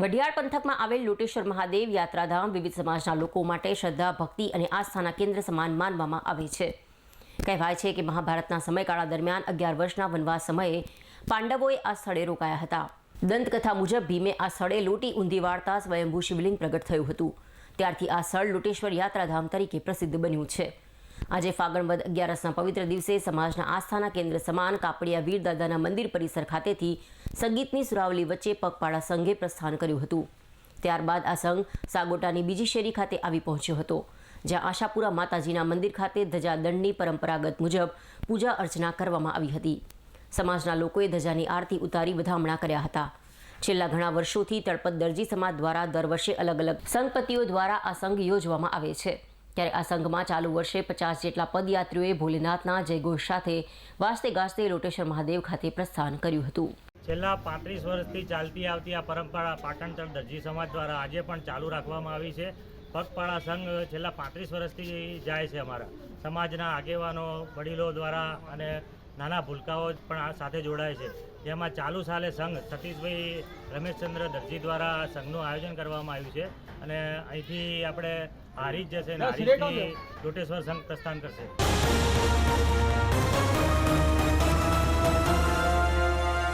વઢિયાર પંથકમાં આવેલ લોટેશ્વર મહાદેવ યાત્રાધામ વિવિધ સમાજના લોકો માટે શ્રદ્ધા, ભક્તિ અને આસ્થાના કેન્દ્ર સમાન માનવામાં આવે છે. કહેવાય છે કે મહાભારતના સમયગાળા દરમિયાન અગિયાર વર્ષના વનવાસ સમયે પાંડવોએ આ સ્થળે રોકાયા હતા. દંતકથા મુજબ ભીમે આ સ્થળે લોટી ઊંધી વાળતા સ્વયંભૂ શિવલિંગ પ્રગટ થયું હતું. ત્યારથી આ સ્થળ લોટેશ્વર યાત્રાધામ તરીકે પ્રસિદ્ધ બન્યું છે. આજે ફાગણ વદ અગિયારસના પવિત્ર દિવસે સમાજના આસ્થાના કેન્દ્ર સમાન કાપડિયા વીર દાદાના મંદિર પરિસર ખાતેથી સંગીતની સુરાવલી વચ્ચે પગપાળા સંઘે પ્રસ્થાન કર્યું હતું. ત્યારબાદ આ સંઘ સાગોટાની બીજી શેરી ખાતે આવી પહોંચ્યો હતો, જ્યાં આશાપુરા માતાજીના મંદિર ખાતે ધજાદંડની પરંપરાગત મુજબ પૂજા અર્ચના કરવામાં આવી હતી. સમાજના લોકોએ ધજાની આરતી ઉતારી વધામણા કર્યા હતા. છેલ્લા ઘણા વર્ષોથી તળપત દરજી સમાજ દ્વારા દર વર્ષે અલગ અલગ સંઘપતિઓ દ્વારા આ સંઘ યોજવામાં આવે છે. ત્યારે આ સંઘમાં ચાલુ વર્ષે પચાસ જેટલા પદયાત્રીઓએ ભોલેનાથના જયઘોષ સાથે વાજતે ગાજતે લોટેશ્વર મહાદેવ ખાતે પ્રસ્થાન કર્યું હતું. છેલ્લા પાંત્રીસ વર્ષથી ચાલતી આવતી આ પરંપરા પાટણચર દરજી સમાજ દ્વારા આજે પણ ચાલુ રાખવામાં આવી છે. પગપાળા સંઘ છેલ્લા પાંત્રીસ વર્ષથી જાય છે અમારા. સમાજના આગેવાનો, વડીલો દ્વારા અને નાના ભૂલકાઓ પણ આ સાથે જોડાય છે. જેમાં ચાલુ સાલે સંઘ સતીશભાઈ રમેશચંદ્ર દરજી દ્વારા સંઘનું આયોજન કરવામાં આવ્યું છે અને અહીંથી આપણે હારી જ જશે અને હારીજથી લોટેશ્વર સંઘ પ્રસ્થાન કરશે.